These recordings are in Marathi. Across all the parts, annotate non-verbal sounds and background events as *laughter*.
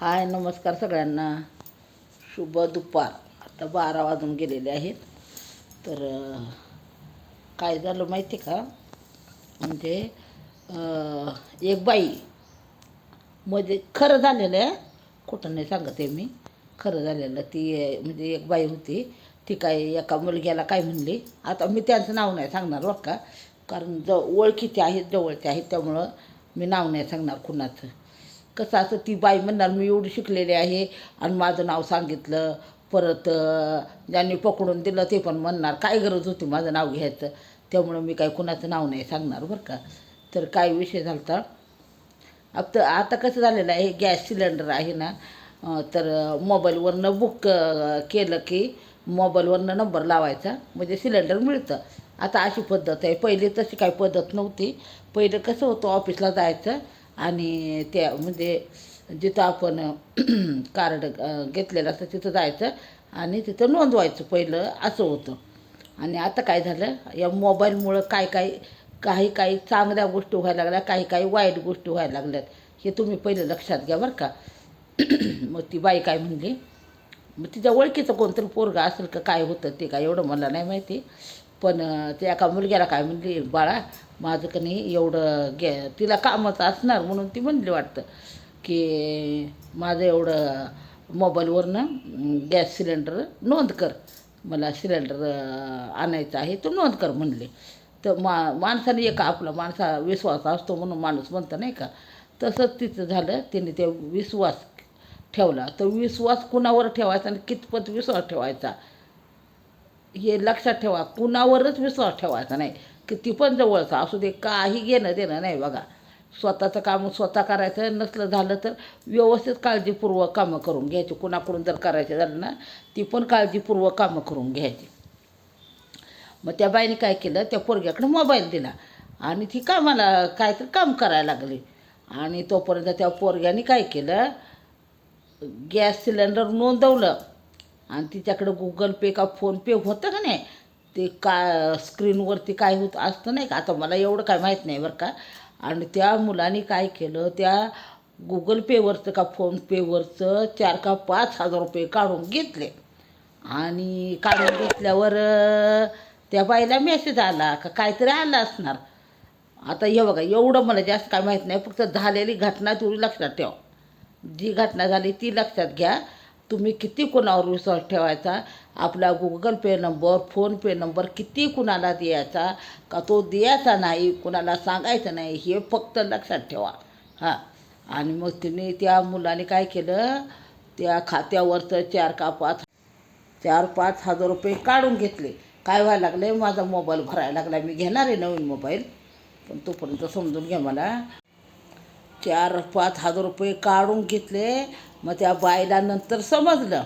हाय नमस्कार सगळ्यांना. शुभ दुपार. आता बारा वाजून गेलेले आहेत. तर काय झालं माहिती का? म्हणजे एक बाई म्हणजे खरं झालेलं आहे. कुठं नाही सांगते मी. खरं झालेलं ती म्हणजे एक बाई होती. ती काय एका मुलग्याला काय म्हणली? आता मी त्यांचं नाव नाही सांगणार बरं का. कारण ज ओळखीचे आहेत जवळचे आहेत. त्यामुळं मी नाव नाही सांगणार कुणाचं. कसं असं ती बाई म्हणणार मी एवढी शिकलेली आहे आणि माझं नाव सांगितलं परत ज्यांनी पकडून दिलं ते पण म्हणणार काय गरज होती माझं नाव घ्यायचं? त्यामुळं मी काय कुणाचं नाव नाही सांगणार बरं का. तर काय विषय झाला होता आता आता कसं झालेलं आहे गॅस सिलेंडर आहे ना तर मोबाईलवरनं बुक केलं की मोबाईलवरनं नंबर लावायचा म्हणजे सिलेंडर मिळतं. आता अशी पद्धत आहे. पहिले तशी काही पद्धत नव्हती. पहिलं कसं होतं ऑफिसला जायचं आणि त्या म्हणजे जिथं आपण *clears throat* कार्ड घेतलेलं असतं तिथं जायचं आणि तिथं नोंदवायचं पहिलं असं होतं. आणि आता काय झालं या मोबाईलमुळं काय काय काही काही चांगल्या गोष्टी व्हायला लागल्या काही काही वाईट गोष्टी व्हायला लागल्यात. हे तुम्ही पहिलं लक्षात घ्या बरं का. *clears throat* मग ती बाई काय म्हणली मग तिच्या ओळखीचं कोणतरी पोरगा असेल का काय होतं ते काय एवढं मला नाही माहिती. पण ते एका मुलग्याला काय म्हणली बाळा माझं का नाही एवढं गे तिला कामच असणार म्हणून ती म्हणली वाटतं की माझं एवढं मोबाईलवरनं गॅस सिलेंडर नोंद कर. मला सिलेंडर आणायचं आहे तो नोंद कर म्हणले. तर मा माणसाने एक आपला माणसा विश्वास असतो म्हणून माणूस म्हणतं नाही का? तसंच तिचं झालं तिने ते विश्वास ठेवला. तर विश्वास कुणावर ठेवायचा आणि कितपत विश्वास ठेवायचा? हे लक्षात ठेवा कुणावरच विश्वास ठेवायचा नाही. किती पण जवळचा असू दे काही घेणं देणं नाही बघा. स्वतःचं काम स्वतः करायचं नसलं झालं तर व्यवस्थित काळजीपूर्वक कामं करून घ्यायची. कुणाकडून जर करायचं झालं ना ती पण काळजीपूर्वक कामं करून घ्यायची. मग त्या बाईने काय केलं? त्या पोरग्याकडे मोबाईल दिला आणि ती कामाला काहीतरी काम करायला लागली. आणि तोपर्यंत त्या पोरग्याने काय केलं? गॅस सिलेंडर नोंदवलं. आणि तिच्याकडं गुगल पे का फोनपे होतं का नाही? ते का स्क्रीनवरती काय होत असतं नाही का? आता मला एवढं काय माहीत नाही बरं का. आणि त्या मुलाने काय केलं? त्या गुगल पेवरचं का फोनपेवरचं चार का पाच हजार रुपये काढून घेतले. आणि काढून घेतल्यावर त्या बाईला मेसेज आला का काहीतरी आला असणार. आता हे बघा एवढं मला जास्त काय माहीत नाही. फक्त झालेली घटना तुम्ही लक्षात ठेवा. जी घटना झाली ती लक्षात घ्या. तुम्ही किती कोणावर विश्वास ठेवायचा? आपला Google Pay number PhonePe number किती कुणाला द्यायचा? का तो द्यायचा नाही कुणाला सांगायचं नाही हे फक्त लक्षात ठेवा. हां. आणि मग तिने त्या मुलाने काय केलं? त्या खात्यावरचं चार का पाच चार पाच हजार रुपये काढून घेतले. काय व्हायला लागले माझा मोबाईल भरायला लागला. मी घेणार आहे नवीन मोबाईल पण तोपर्यंत समजून घ्या मला. चार पाच हजार रुपये काढून घेतले. मग त्या बाईला नंतर समजलं.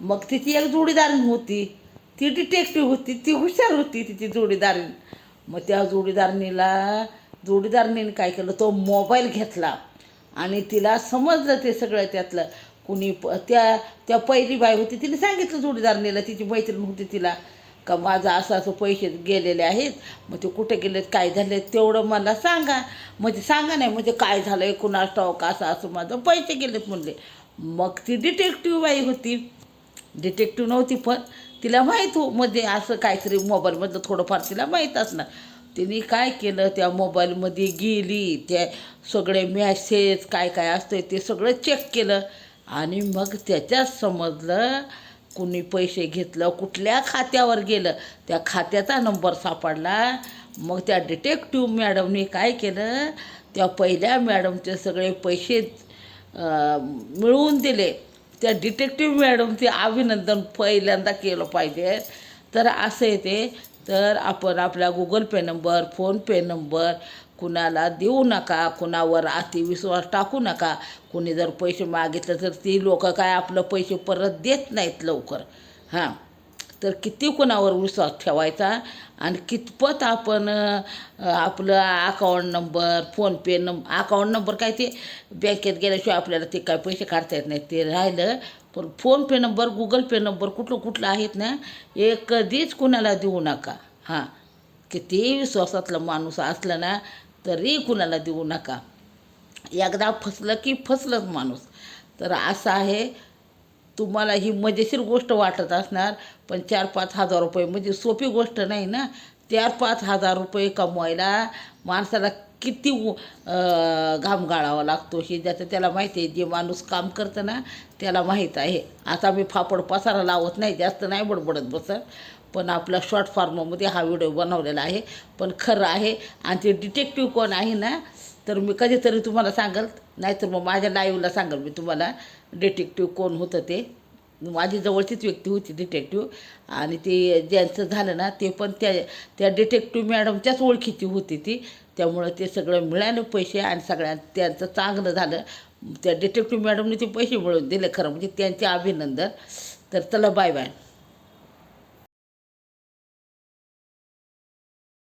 मग तिची एक जोडीदारीण होती. ती डिटेक्टिव्ह होती. ती हुशार होती तिची जोडीदारीण मग त्या जोडीदारणीला जोडीदारणीने काय केलं? तो मोबाईल घेतला. आणि तिला समजलं ते सगळं त्यातलं. कुणी प त्या त्या पहिली बाई होती तिने सांगितलं जोडीदारणीला तिची मैत्रीण होती तिला. का माझं असं असं पैसे गेलेले आहेत? मग ते कुठे गेलेत काय झाले तेवढं मला सांगा. म्हणजे सांगा नाही म्हणजे काय झालं आहे कुणास ठाऊक असं असं माझं पैसे गेलेत म्हणले. मग ती डिटेक्टिव्ह बाई होती. डिटेक्टिव्ह नव्हती पण तिला माहीत हो म्हणजे असं काहीतरी मोबाईलमधलं थोडंफार तिला माहीत असणार. तिने काय केलं त्या मोबाईलमध्ये गेली त्या सगळे मॅसेज काय काय असतं ते सगळं चेक केलं. आणि मग त्याच्यात समजलं कुणी पैसे घेतलं कुठल्या खात्यावर गेलं त्या खात्याचा नंबर सापडला. मग त्या डिटेक्टिव्ह मॅडमने काय केलं? त्या पहिल्या मॅडमचे सगळे पैसे मिळवून दिले. त्या डिटेक्टिव्ह मॅडमचे अभिनंदन पहिल्यांदा केलं पाहिजे. तर असं येते तर आपण आपला Google Pay number PhonePe number कुणाला देऊ नका कुणावर अतिविश्वास टाकू नका. कुणी जर पैसे मागितलं तर ती लोक काय आपलं पैसे परत देत नाहीत लवकर. हां. तर किती कुणावर विश्वास ठेवायचा आणि कितपत आपण आपलं अकाउंट नंबर फोनपे नंब अकाउंट नंबर काय ते? बँकेत गेल्याशिवाय आपल्याला ते काय पैसे काढता येत नाही ते राहिलं पण PhonePe number Google Pay number कुठलं कुठलं आहेत ना हे कधीच कुणाला देऊ नका. हां किती विश्वासातला माणूस असला ना तरी कुणाला देऊ नका. एकदा फसलं की फसलंच माणूस. तर असं आहे तुम्हाला ही मजेशीर गोष्ट वाटत असणार पण चार पाच हजार रुपये म्हणजे सोपी गोष्ट नाही ना. चार पाच हजार रुपये कमवायला माणसाला किती घाम गाळावा लागतो हे ज्याचं त्याला माहिती आहे जे माणूस काम करतं ना त्याला माहीत आहे. आता मी फापड पसारा लावत नाही जास्त नाही बडबडत बसत पण आपल्या शॉर्ट फॉर्ममध्ये हा व्हिडिओ बनवलेला आहे. पण खरं आहे आणि ते डिटेक्टिव्ह कोण आहे ना तर मी कधीतरी तुम्हाला सांगल नाहीतर मग माझ्या लाईव्हला सांगल मी तुम्हाला डिटेक्टिव्ह कोण होतं ते. माझी जवळचीच व्यक्ती होती डिटेक्टिव्ह आणि ते ज्यांचं झालं ना ते पण त्या त्या डिटेक्टिव्ह मॅडमच्याच ओळखीची होती ती. त्यामुळं ते सगळं मिळालं पैसे आणि सगळ्यां त्यांचं चांगलं झालं. त्या डिटेक्टिव्ह मॅडमने ते पैसे मिळवून दिले खरं म्हणजे त्यांचे अभिनंदन. तर चला बाय बाय